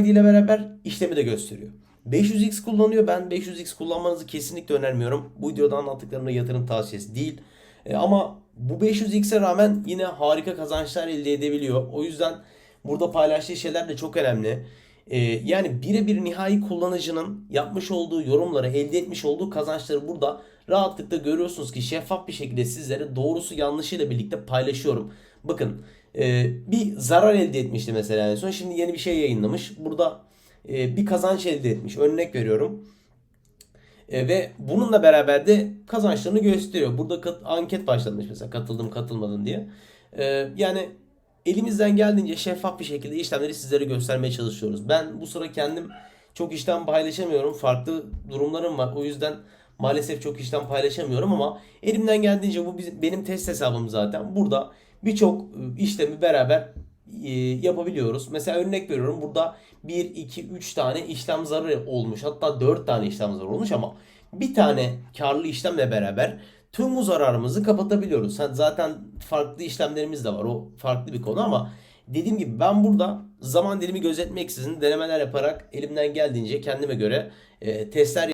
ID ile beraber işlemi de gösteriyor. 500x kullanıyor. Ben 500x kullanmanızı kesinlikle önermiyorum. Bu videoda anlattıklarımda yatırım tavsiyesi değil. E, ama bu 500x'e rağmen yine harika kazançlar elde edebiliyor. O yüzden burada paylaştığı şeyler de çok önemli. E, yani birebir nihai kullanıcının yapmış olduğu yorumları, elde etmiş olduğu kazançları burada rahatlıkla görüyorsunuz ki şeffaf bir şekilde sizlere doğrusu yanlışıyla birlikte paylaşıyorum. Bakın e, bir zarar elde etmişti mesela en son. Şimdi yeni bir şey yayınlamış. Burada e, bir kazanç elde etmiş. Örnek veriyorum. E, ve bununla beraber de kazançlarını gösteriyor. Burada anket başlatmış mesela katıldım katılmadım diye. Yani elimizden geldiğince şeffaf bir şekilde işlemleri sizlere göstermeye çalışıyoruz. Ben bu sıra kendim çok işlem paylaşamıyorum. Farklı durumlarım var. O yüzden maalesef çok işlem paylaşamıyorum ama elimden geldiğince bu bizim, benim test hesabım zaten. Burada birçok e, işlemi beraber yapabiliyoruz. Mesela örnek veriyorum burada 1, 2, 3 tane işlem zararı olmuş. Hatta 4 tane işlem zararı olmuş ama bir tane karlı işlemle beraber tüm bu zararımızı kapatabiliyoruz. Zaten farklı işlemlerimiz de var. O farklı bir konu ama dediğim gibi ben burada zaman dilimi gözetmeksizin denemeler yaparak elimden geldiğince kendime göre e, testler